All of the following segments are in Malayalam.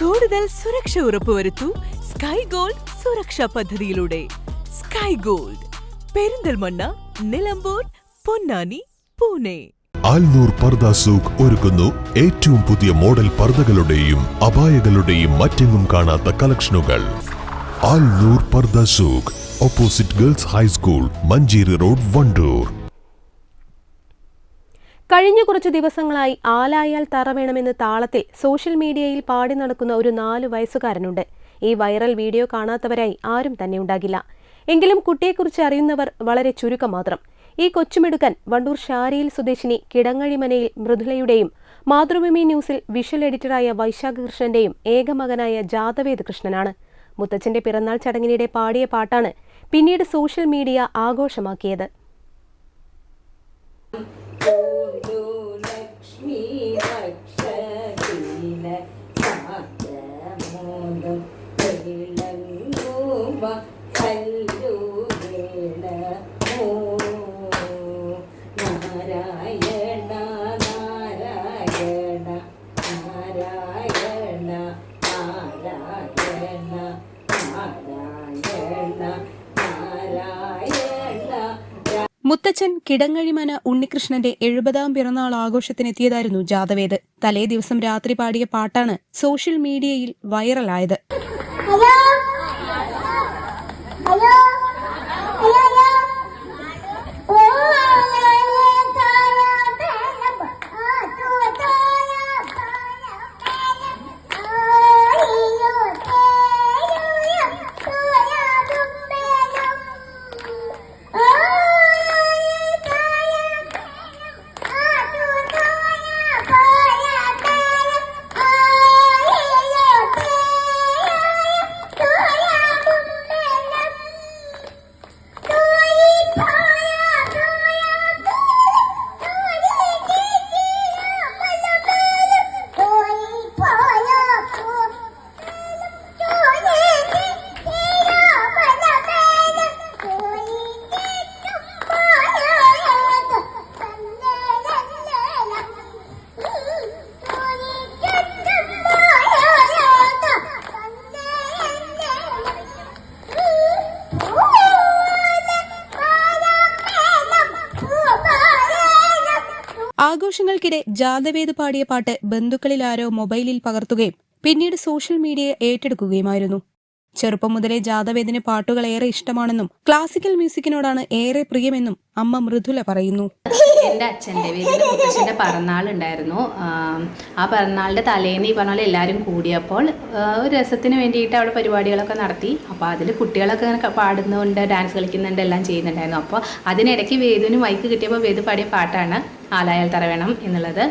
കൂടുതൽ സുരക്ഷ ഉറപ്പുവരുത്തൂ സ്കൈ ഗോൾഡ് സുരക്ഷാ പദ്ധതിയിലൂടെ. Sky gold Perinthalmanna Nilambur Ponnani Pune. Alnoor പർദ സൂഖ് ഒരുക്കുന്നു ഏറ്റവും പുതിയ മോഡൽ പർദകളുടെയും അപായകളുടെയും മറ്റെങ്ങും കാണാത്ത കളക്ഷനുകൾ. Alnoor purdah opposite girls high school Manjeri road Wandoor. കഴിഞ്ഞ കുറച്ച് ദിവസങ്ങളായി ആലായാൽ തറ വേണമെന്ന് താളത്തിൽ സോഷ്യൽ മീഡിയയിൽ പാടി നടക്കുന്ന ഒരു നാല് വയസ്സുകാരനുണ്ട്. ഈ വൈറൽ വീഡിയോ കാണാത്തവരായി ആരും തന്നെ ഉണ്ടാകില്ല. എങ്കിലും കുട്ടിയെക്കുറിച്ച് അറിയുന്നവർ വളരെ ചുരുക്കം മാത്രം. ഈ കൊച്ചുമിടുക്കൻ വണ്ടൂർ ഷാരിയിൽ സ്വദേശിനി കിടങ്ങഴിമനയിൽ മൃദുലയുടെയും മാതൃഭൂമി ന്യൂസിൽ വിഷ്വൽ എഡിറ്ററായ വൈശാഖ കൃഷ്ണന്റെയും ഏകമകനായ ജാതവേദ് കൃഷ്ണനാണ്. മുത്തച്ഛന്റെ പിറന്നാൾ ചടങ്ങിനിടെ പാടിയ പാട്ടാണ് പിന്നീട് സോഷ്യൽ മീഡിയ ആഘോഷമാക്കിയത്. മുത്തച്ഛൻ കിടങ്ങഴിമന ഉണ്ണികൃഷ്ണന്റെ എഴുപതാം പിറന്നാൾ ആഘോഷത്തിനെത്തിയതായിരുന്നു ജാതവേദ്. തലേ ദിവസം രാത്രി പാടിയ പാട്ടാണ് സോഷ്യൽ മീഡിയയിൽ വൈറലായത്. ആഘോഷങ്ങൾക്കിടെ ജാതവേദ് പാടിയ പാട്ട് ബന്ധുക്കളിൽ ആരോ മൊബൈലിൽ പകർത്തുകയും പിന്നീട് സോഷ്യൽ മീഡിയയെ ഏറ്റെടുക്കുകയുമായിരുന്നു. ചെറുപ്പം മുതലേ ജാതവേദിന് പാട്ടുകൾ ഏറെ ഇഷ്ടമാണെന്നും ക്ലാസിക്കൽ മ്യൂസിക്കിനോടാണ് ഏറെ പ്രിയമെന്നും അമ്മ മൃദുല പറയുന്നു. എന്റെ അച്ഛന്റെ വീട്ടിൽ മുത്തച്ഛന്റെ പിറന്നാൾ ഉണ്ടായിരുന്നു. ആ പിറന്നാളിന്റെ തലേന്ന് ഈ പറഞ്ഞ എല്ലാവരും കൂടിയപ്പോൾ ഒരു രസത്തിന് വേണ്ടിയിട്ട് അവിടെ പരിപാടികളൊക്കെ നടത്തി. അപ്പോൾ അതിൽ കുട്ടികളൊക്കെ ഇങ്ങനെ പാടുന്നുണ്ട് ഡാൻസ് കളിക്കുന്നുണ്ട് എല്ലാം ചെയ്യുന്നുണ്ടായിരുന്നു. അപ്പോൾ അതിനിടയ്ക്ക് വേദുവിന് മൈക്ക് കിട്ടിയപ്പോൾ വേദു പാടിയ പാട്ടാണ്. ആലായാൽ തറവേണം എന്നുള്ളത്.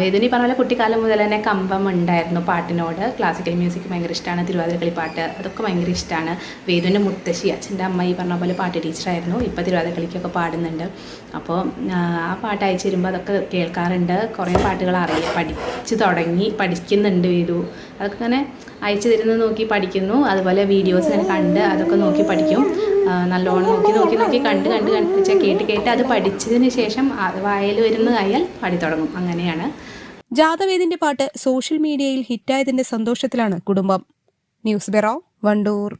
വേദുനി പറഞ്ഞ പോലെ കുട്ടിക്കാലം മുതൽ തന്നെ കമ്പം ഉണ്ടായിരുന്നു പാട്ടിനോട്. ക്ലാസിക്കൽ മ്യൂസിക് ഭയങ്കര ഇഷ്ടമാണ് തിരുവാതിരക്കളി പാട്ട് അതൊക്കെ ഭയങ്കര ഇഷ്ടമാണ് വേദുവിന്റെ മുത്തശ്ശി അച്ഛന്റെ അമ്മ ഈ പറഞ്ഞ പോലെ പാട്ട് ടീച്ചറായിരുന്നു ഇപ്പോൾ തിരുവാതിരക്കളിക്കൊക്കെ പാടുന്നുണ്ട്. അപ്പോൾ ആ, പാട്ട് അയച്ചു തരുമ്പോൾ അതൊക്കെ കേൾക്കാറുണ്ട്. കുറേ പാട്ടുകൾ അറിയാം പഠിച്ച് തുടങ്ങി പഠിക്കുന്നുണ്ട് വേദു. അതൊക്കെ ഇങ്ങനെ അയച്ചു തരുന്നത് നോക്കി പഠിക്കുന്നു. അതുപോലെ വീഡിയോസ് ഇങ്ങനെ കണ്ട് അതൊക്കെ നോക്കി പഠിക്കും. നല്ലോണം നോക്കി നോക്കി നോക്കി കണ്ട് കണ്ട് കണ്ട് വെച്ചാൽ കേട്ട് കേട്ട് അത് പഠിച്ചതിന് ശേഷം വായൽ വരുന്നതായാൽ പാടി തുടങ്ങും. അങ്ങനെയാണ്. ജാതവേദിന്റെ പാട്ട് സോഷ്യൽ മീഡിയയിൽ ഹിറ്റായതിന്റെ സന്തോഷത്തിലാണ് കുടുംബം. News bureau Wandoor.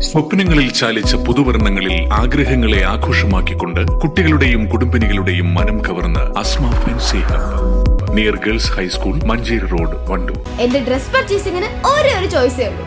സ്വപ്നങ്ങളിൽ ചാലിച്ച പുതുവർണങ്ങളിൽ ആഗ്രഹങ്ങളെ ആഘോഷമാക്കിക്കൊണ്ട് കുട്ടികളുടെയും കുടുംബിനികളുടെയും മനം കവർന്ന് Asma fancy hub. Near girls high school Manjeri road Wandoor. എന്റെ ഡ്രസ് പർച്ചേസിംഗിന് ഒരേ ഒരു ചോയ്സേ ഉള്ളൂ.